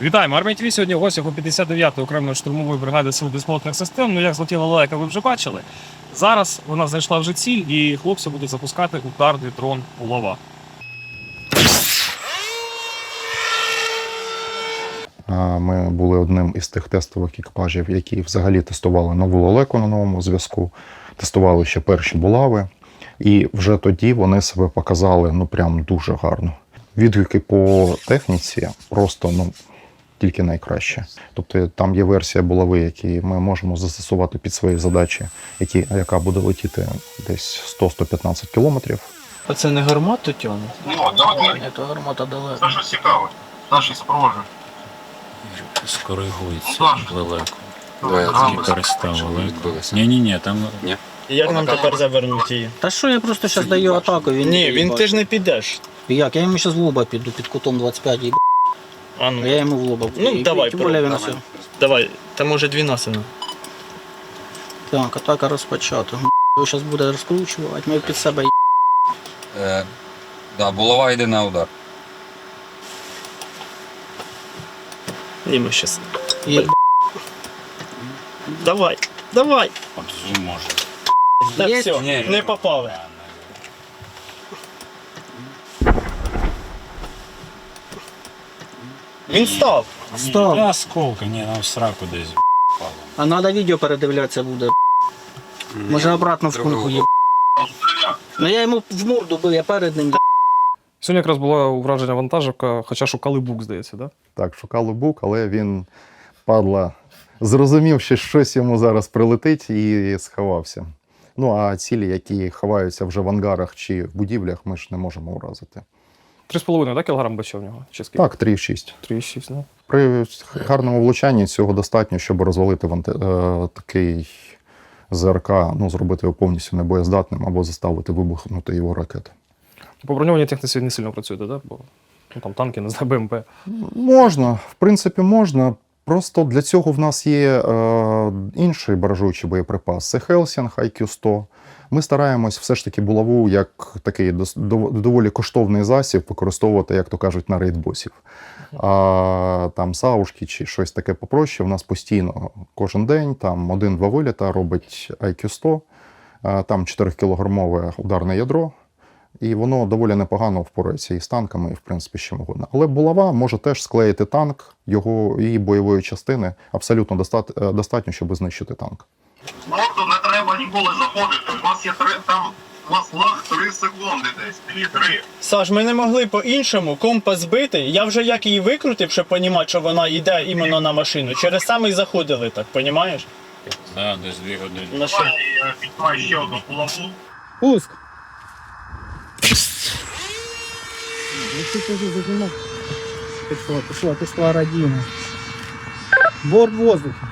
Вітаємо! Армія ТВ сьогодні в гостях у 59-ї окремої штурмової бригади сил безпілотних систем. Ну, як злетіла лелека, ви вже бачили. Зараз вона знайшла вже ціль, і хлопці будуть запускати ударний дрон лова. Ми були одним із тих тестових екіпажів, які взагалі тестували нову лелеку на новому зв'язку, тестували ще перші булави, і вже тоді вони себе показали ну прям дуже гарно. Відгуки по техніці просто ну тільки найкраще. Тобто там є версія булави, які ми можемо застосувати під свої задачі, які, яка буде летіти десь 100-115 кілометрів. А це не гармату тягне? Ну, давай, Ні, то гармата далеко. це щось цікаве. Наші спрожи. Скоригується Тільки переставили. Ні, ні, ні, там Як нам тепер завернути її? Та що я просто зараз даю атаку, він Ні, він бачить. ти ж не підеш. Як? Я йому зараз в лоба піду під кутом 25 і А ну, я йому в лоба. Ну, І- давай, Тим більше він пробуй. все. давай, та може дві насина. Так, атака розпочата. Його зараз буде розкручувати, ми під себе Е, да, булава йде на удар. Ні, ми щас. є. Давай, давай. от зум може. Та Є? все, Ні. не попали. Він став. Стоп. Та осколка, ні, нам в сраку десь. А треба відео передивлятися буде. Може обратно в кунку є. Ну я йому в морду бив, я перед ним. Сьогодні якраз була враження вантажівка, хоча шукали бук, здається, да? Так, шукали бук, але він падла. Зрозумів, що щось йому зараз прилетить і сховався. Ну а цілі, які ховаються вже в ангарах чи в будівлях, ми ж не можемо уразити. 3,5 да, кілограм бачив в нього? Чи скільки? Так, 3,6. 3,6, да? При гарному влучанні цього достатньо, щоб розвалити ванте... е, такий ЗРК, ну, зробити його повністю небоєздатним або заставити вибухнути його ракети. По броньованій техніці не сильно працюєте, да? Бо ну, там танки, не знаю, БМП. Можна, в принципі, можна. Просто для цього в нас є е, інший баражуючий боєприпас. Це Helsing IQ-100. Ми стараємось все ж таки булаву як такий доволі коштовний засіб використовувати, як то кажуть, на рейдбосів. А там саушки чи щось таке попроще. В нас постійно кожен день там один-два виліта робить IQ-100, там 4-кілограмове ударне ядро. І воно доволі непогано впорається і з танками, і в принципі чим угодно. Але булава може теж склеїти танк, його її бойової частини абсолютно е, достатньо, щоб знищити танк. Треба ніколи заходити. У вас є три, там, у вас лаг 3 секунди десь, 2-3. Саш, ми не могли по-іншому компас збити. Я вже як її викрутив, щоб розуміти, що вона йде іменно на машину. Через саме й заходили так, розумієш? Да, десь дві години. На що? Давай, е, ще одну булаву. Пуск. Пішла, пішла, пішла радіна. Борт воздуха.